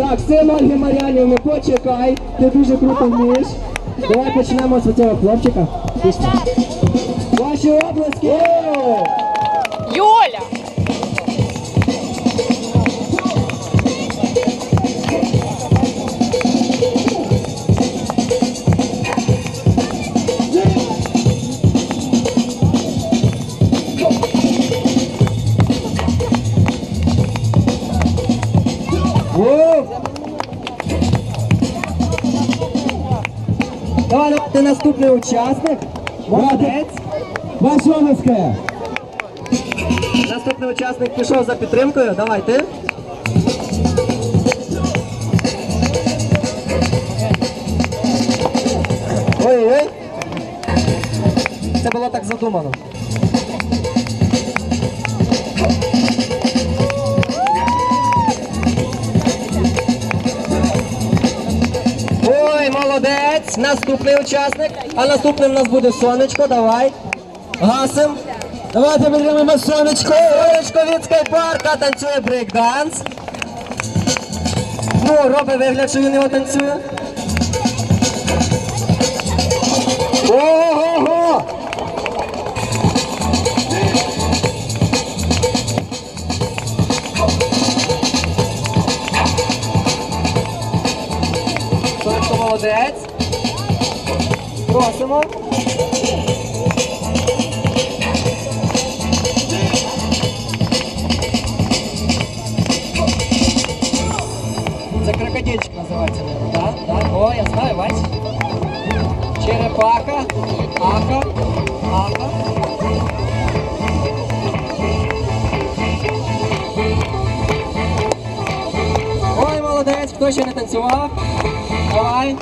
Так, син Ольги Мар'янівни, почекай, ти дуже круто вмієш. Давай почнемо з цього хлопчика. Ваші обласки! Юля! Давай, давай, ти наступний учасник. Молодець. Ваші обласки. Наступний учасник пішов за підтримкою. Давай ти. Ой-ой. Це було так задумано. Ой, молодець! Наступний учасник. А наступним у нас буде сонечко. Давай. Гасим. Давайте підтримаємо сонечко. Сонечко від скайпарка танцює брейкданс. Ну, робить вигляд, що він його танцює. Ого-го! Сонечко молодець. Просимо. Це крокодильчик називається? Да? Да? О, я знаю, бач. Черепаха, аха, аха. Ой, молодець, хто ще не танцював? Давай.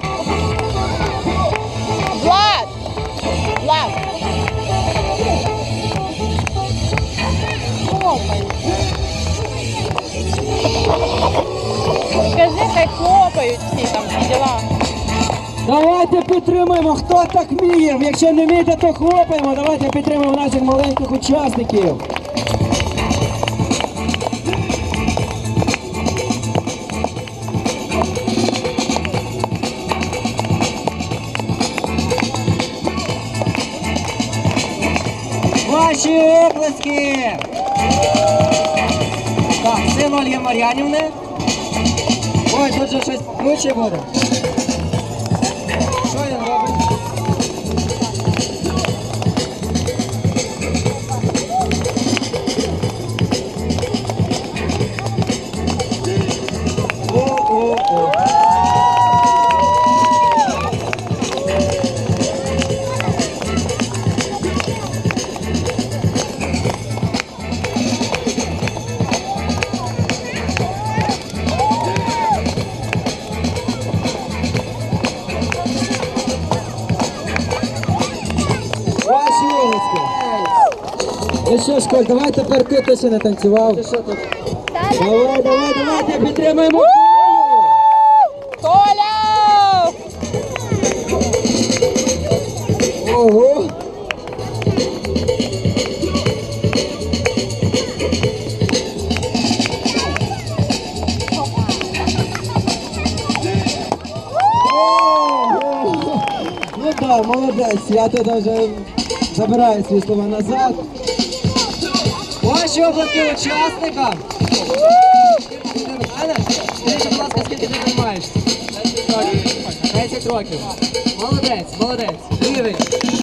Скажи, хай хлопають всі там всі діла. Давайте підтримуємо, хто так вміє. Якщо не вмієте, то хлопаємо. Давайте підтримуємо наших маленьких учасників. Ваші оплески! Ольги Мар'янівни. Ой, тут же щось круче буде. Що він робить? Ну що ж, Коль, давай тепер ти, ти ще не танцював. Давай, давай, давайте підтримаємо. Коля! Ого. Ого. Ну так, молодець, я туди вже забираю свої слова назад. Ваші обласки учасникам. Скажіть, будь ласка, скільки ти займаєшся? 10 років. 10 років. Молодець, молодець.